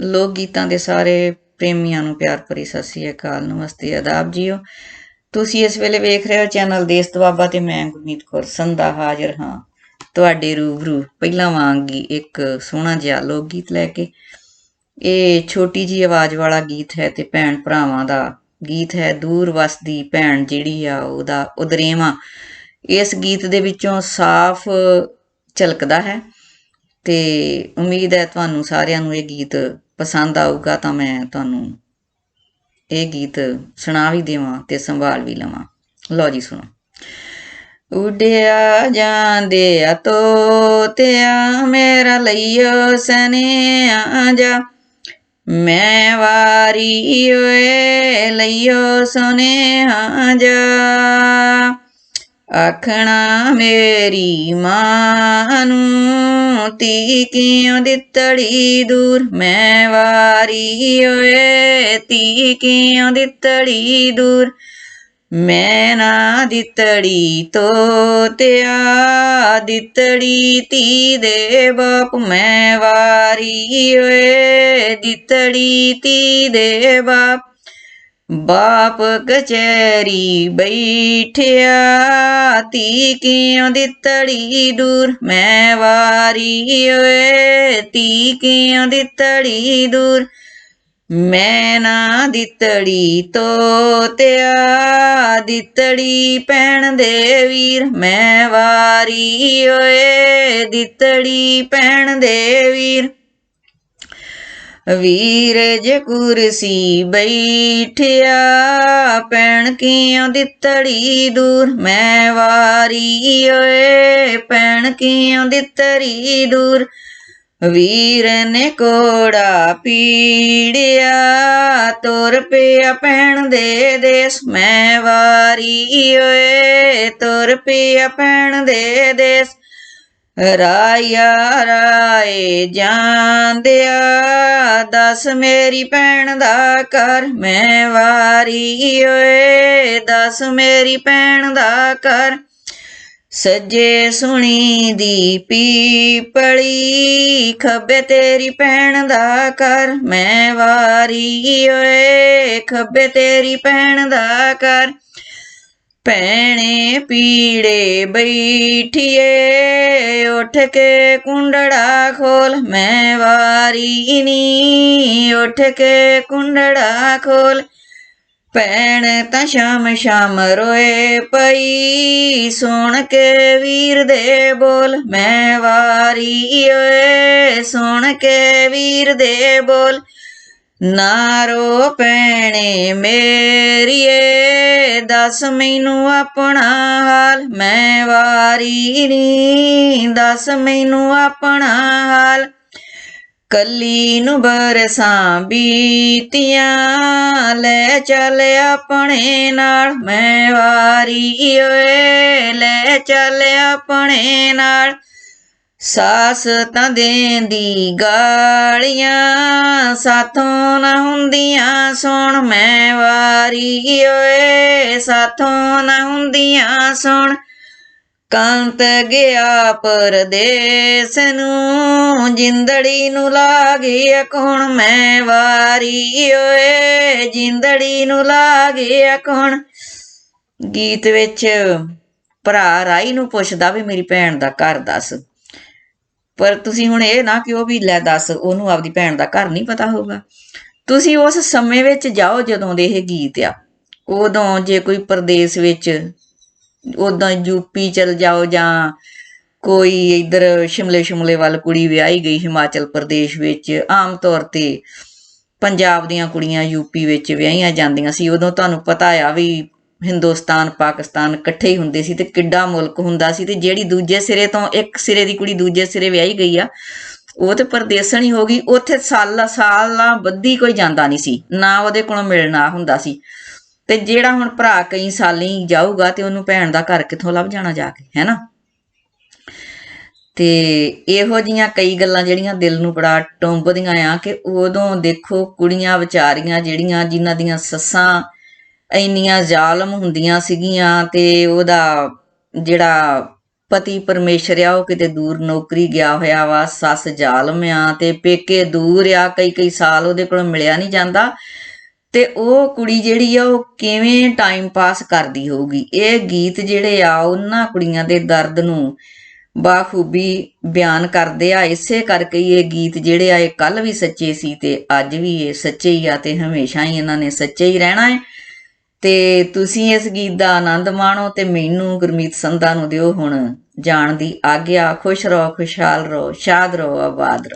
ਲੋਕ ਗੀਤਾਂ ਦੇ ਸਾਰੇ ਪ੍ਰੇਮੀਆਂ ਨੂੰ ਪਿਆਰ ਭਰੀ ਸਤਿ ਸ੍ਰੀ ਅਕਾਲ, ਨਮਸਤੇ, ਆਦਾਬ ਜੀਓ। ਤੁਸੀਂ ਇਸ ਵੇਲੇ ਵੇਖ ਰਹੇ ਹੋ ਚੈਨਲ ਦੇਸ਼ ਦਵਾਬਾ ਤੇ ਮੈਂ ਗੁਰਮੀਤ ਕੌਰ, ਸੰਧਾ ਹਾਜ਼ਰ ਹਾਂ। ਤੁਹਾਡੇ ਰੂਬਰੂ, ਪਹਿਲਾਂ ਵਾਂਗ ਹੀ ਇੱਕ ਸੋਹਣਾ ਜਿਹਾ ਲੋਕ ਗੀਤ ਲੈ ਕੇ। ਇਹ ਛੋਟੀ ਜੀ ਆਵਾਜ਼ ਵਾਲਾ ਗੀਤ ਹੈ ਤੇ ਭੈਣ ਭਰਾਵਾਂ ਦਾ ਗੀਤ ਹੈ। ਦੂਰ ਵਸਦੀ ਭੈਣ ਜਿਹੜੀ ਆ, ਉਹਦਾ ਉਦਰੇਵਾਂ। ਇਸ ਗੀਤ ਦੇ ਵਿੱਚੋਂ ਸਾਫ਼ ਝਲਕਦਾ ਹੈ। ਤੇ ਉਮੀਦ ਹੈ ਤੁਹਾਨੂੰ ਸਾਰਿਆਂ ਨੂੰ ਇਹ ਗੀਤ ਪਸੰਦ ਆਊਗਾ ਤਾਂ ਮੈਂ ਤੁਹਾਨੂੰ ਇਹ ਗੀਤ ਸੁਣਾ ਵੀ ਦੇਵਾਂ ਤੇ ਸੰਭਾਲ ਵੀ ਲਵਾਂ। ਲਓ ਜੀ ਸੁਣੋ। ਉਡਿਆ ਜਾਂਦੇ ਆ ਤੋਤਿਆ ਮੇਰਾ ਲਈਓ ਆ ਜਾ। ਮੈਂ ਵਾਰੀ ਓਏ ਲਈਓ ਸੁਨੇਹਾ ਜਾ। ਆਖਣਾ ਮੇਰੀ ਮਾਂ ਨੂੰ ਤੀ ਕਿਉਂ ਦਿੱਤੜੀ ਦੂਰ? ਮੈਂ ਵਾਰੀ ਓਏ ਤੀ ਕਿਉਂ ਦਿੱਤੜੀ ਦੂਰ? ਮੈਂ ਨਾ ਦਿੱਤੜੀ ਤੋਤਿਆ, ਦਿੱਤੜੀ ਤੀ ਦੇ ਬਾਪ। ਮੈਂ ਵਾਰੀ ਓਏ, ਦਿੱਤੜੀ ਤੀ ਦੇ ਬਾਪ। ਬਾਪ ਕਚੈਰੀ ਬੈਠਿਆ ਤੀ ਕਿਉਂ ਦਿੱਤੜੀ ਦੂਰ? ਮੈਂ ਵਾਰੀ ਓਏ ਤੀ ਕਿਉਂ ਦਿੱਤੜੀ ਦੂਰ? ਮੈਂ ਨਾ ਦਿੱਤੜੀ ਤੋਤਿਆ, ਦਿੱਤੜੀ ਪੈਣ ਦੇ ਵੀਰ। ਮੈਂ ਵਾਰੀ ਓਏ, ਦਿੱਤੜੀ ਪੈਣ ਦੇ ਵੀਰ। ਵੀਰ ਜੇ ਕੁਰਸੀ ਬੈਠਿਆ ਪੈਣ ਕਿਉਂ ਦਿੱਤੜੀ ਦੂਰ? ਮੈਂ ਵਾਰੀ ਓਏ ਪੈਣ ਕਿਉਂ ਦਿੱਤੜੀ ਦੂਰ? ਵੀਰ ਨੇ ਕੋੜਾ ਪੀੜਿਆ, ਤੁਰ ਪਿਆ ਪੈਣ ਦੇ ਦੇਸ। ਮੈਂ ਵਾਰੀ ਓਏ, ਤੁਰ ਪਿਆ ਪੈਣ ਦੇ ਦੇਸ। ਰਾਇਆ ਰਾਏ ਜਾਂਦਿਆ, ਦਸ ਮੇਰੀ ਭੈਣ ਦਾ ਕਰ ਮੈਂ ਵਾਰੀ ਓਏ, ਦੱਸ ਮੇਰੀ ਭੈਣ ਦਾ ਕਰ ਸੱਜੇ ਸੁਣੀ ਦੀ ਪੀਪਲੀ, ਖੱਬੇ ਤੇਰੀ ਭੈਣ ਦਾ ਕਰ ਮੈਂ ਵਾਰੀ ਓਏ, ਖੱਬੇ ਤੇਰੀ ਭੈਣ ਦਾ ਕਰ ਭੈਣੇ ਪੀੜੇ ਬੈਠੀਏ, ਉੱਠ ਕੇ ਕੁੰਡੜਾ ਖੋਲ, ਮੈਂ ਵਾਰੀ ਨੀ। ਉੱਠ ਕੇ ਕੁੰਡੜਾ ਖੋਲ, ਭੈਣ ਤਾਂ ਸ਼ਾਮ ਸ਼ਾਮ ਰੋਏ ਪਈ। ਸੁਣ ਕੇ ਵੀਰ ਦੇ ਬੋਲ, ਮੈਂ ਵਾਰੀ ਓਏ। ਸੁਣ ਕੇ ਵੀਰ ਦੇ ਬੋਲ ਨਾਰੋ ਪੈਣੇ ਮੇਰੀਏ। ਦੱਸ ਮੈਨੂੰ ਆਪਣਾ ਹਾਲ, ਮੈਂ ਵਾਰੀ ਨੀ। ਦੱਸ ਮੈਨੂੰ ਆਪਣਾ ਹਾਲ, ਕੱਲੀ ਨੂੰ ਬਰਸਾਂ ਬੀਤੀਆਂ। ਲੈ ਚੱਲ ਆਪਣੇ ਨਾਲ, ਮੈਂ ਵਾਰੀ ਓਏ। ਲੈ ਚੱਲ ਆਪਣੇ ਨਾਲ ਸਾਸ ਤਾਂ ਦੇਂਦੀ ਗਾਲੀਆਂ ਸਾਥੋਂ ਨਾ ਹੁੰਦੀਆਂ, ਸੁਣ ਮੈਂ ਵਾਰੀ ਓਏ, ਸਾਥੋਂ ਨਾ ਹੁੰਦੀਆਂ, ਸੁਣ। ਕੰਤ ਗਿਆ ਪਰਦੇਸ ਨੂੰ, ਜਿੰਦੜੀ ਨੂੰ ਲਾਗੇ ਕੌਣ ਮੈਂ ਵਾਰੀ ਓਏ, ਜਿੰਦੜੀ ਨੂੰ ਲਾਗੇ ਕੌਣ ਗੀਤ ਵਿੱਚ ਭਰਾ ਰਾਈ ਨੂੰ ਪੁੱਛਦਾ ਵੀ ਮੇਰੀ ਭੈਣ ਦਾ ਘਰ ਦੱਸ। ਪਰ ਤੁਸੀਂ ਹੁਣ ਇਹ ਨਾ ਕਿ ਉਹ ਵੀ ਲੈ ਦੱਸ, ਉਹਨੂੰ ਆਪਦੀ ਭੈਣ ਦਾ ਘਰ ਨਹੀਂ ਪਤਾ ਹੋਊਗਾ। ਤੁਸੀਂ ਉਸ ਸਮੇਂ ਵਿੱਚ ਜਾਓ ਜਦੋਂ ਦੇ ਇਹ ਗੀਤ ਆ। ਉਦੋਂ ਜੇ ਕੋਈ ਪ੍ਰਦੇਸ਼ ਵਿੱਚ ਉਦੋਂ ਯੂਪੀ ਚਲ ਜਾਓ ਜਾਂ ਕੋਈ ਇਧਰ ਸ਼ਿਮਲੇ ਸ਼ਿਮਲੇ ਵੱਲ ਕੁੜੀ ਵਿਆਹੀ ਗਈ ਹਿਮਾਚਲ ਪ੍ਰਦੇਸ਼ ਵਿੱਚ, ਆਮ ਤੌਰ ਤੇ ਪੰਜਾਬ ਦੀਆਂ ਕੁੜੀਆਂ ਯੂਪੀ ਵਿੱਚ ਵਿਆਹੀਆਂ ਜਾਂਦੀਆਂ ਸੀ, ਉਦੋਂ ਤੁਹਾਨੂੰ ਪਤਾ ਆ ਵੀ ਹਿੰਦੁਸਤਾਨ, ਪਾਕਿਸਤਾਨ ਇਕੱਠੇ ਹੀ ਹੁੰਦੇ ਸੀ ਤੇ ਕਿੱਡਾ ਮੁਲਕ ਹੁੰਦਾ ਸੀ ਤੇ ਜਿਹੜੀ ਦੂਜੇ ਸਿਰੇ ਤੋਂ ਇੱਕ ਸਿਰੇ ਦੀ ਕੁੜੀ ਦੂਜੇ ਸਿਰੇ ਵਿਆਹੀ ਗਈ ਆ, ਉਹ ਤੇ ਪਰਦੇਸਣ ਹੀ ਹੋ ਗਈ, ਉੱਥੇ ਸਾਲਾਂ ਸਾਲਾਂ ਬੱਧੀ ਕੋਈ ਜਾਂਦਾ ਨਹੀਂ ਸੀ, ਨਾ ਉਹਦੇ ਕੋਲੋਂ ਮਿਲਣਾ ਹੁੰਦਾ ਸੀ ਤੇ ਜਿਹੜਾ ਹੁਣ ਭਰਾ ਕਈ ਸਾਲੀ ਜਾਊਗਾ ਤੇ ਉਹਨੂੰ ਭੈਣ ਦਾ ਘਰ ਕਿੱਥੋਂ ਲੱਭ ਜਾਣਾ ਜਾ ਕੇ ਹੈਨਾ ਤੇ ਇਹੋ ਜੀਆਂ ਕਈ ਗੱਲਾਂ ਜਿਹੜੀਆਂ ਦਿਲ ਨੂੰ ਬੜਾ ਟੁੰਬਦੀਆਂ ਆ ਕਿ ਉਦੋਂ ਦੇਖੋ ਕੁੜੀਆਂ ਵਿਚਾਰੀਆਂ ਜਿਹੜੀਆਂ ਜਿਨ੍ਹਾਂ ਦੀਆਂ ਸੱਸਾਂ ਇੰਨੀਆਂ ਜ਼ਾਲਮ ਹੁੰਦੀਆਂ ਸੀਗੀਆਂ ਤੇ ਉਹਦਾ ਜਿਹੜਾ ਪਤੀ ਪਰਮੇਸ਼ਰ ਆ, ਉਹ ਕਿਤੇ ਦੂਰ ਨੌਕਰੀ ਗਿਆ ਹੋਇਆ ਵਾ, ਸੱਸ ਜ਼ਾਲਮ ਆ ਤੇ ਪੇਕੇ ਦੂਰ ਆ, ਕਈ ਕਈ ਸਾਲ ਉਹਦੇ ਕੋਲ ਮਿਲਿਆ ਨਹੀਂ ਜਾਂਦਾ ਤੇ ਉਹ ਕੁੜੀ ਜਿਹੜੀ ਆ, ਉਹ ਕਿਵੇਂ ਟਾਈਮ ਪਾਸ ਕਰਦੀ ਹੋਊਗੀ? ਇਹ ਗੀਤ ਜਿਹੜੇ ਆ, ਉਹਨਾਂ ਕੁੜੀਆਂ ਦੇ ਦਰਦ ਨੂੰ ਬਾਖੂਬੀ ਬਿਆਨ ਕਰਦੇ ਆ। ਇਸੇ ਕਰਕੇ ਇਹ ਗੀਤ ਜਿਹੜੇ ਆ, ਇਹ ਕੱਲ ਵੀ ਸੱਚੇ ਸੀ ਤੇ ਅੱਜ ਵੀ ਇਹ ਸੱਚੇ ਹੀ ਆ ਤੇ ਹਮੇਸ਼ਾ ਹੀ ਇਹਨਾਂ ਨੇ ਸੱਚੇ ਹੀ ਰਹਿਣਾ ਹੈ। ਤੇ ਤੁਸੀਂ ਇਸ ਗੀਤ ਦਾ ਆਨੰਦ ਮਾਣੋ ਤੇ ਮੈਨੂੰ ਗੁਰਮੀਤ ਸੰਧਾ ਨੂੰ ਦਿਓ ਹੁਣ ਜਾਣ ਦੀ ਆਗਿਆ, ਖੁਸ਼ ਰਹੋ, ਖੁਸ਼ਹਾਲ ਰਹੋ, ਸ਼ਾਦ ਰਹੋ, ਆਬਾਦ ਰਹੋ।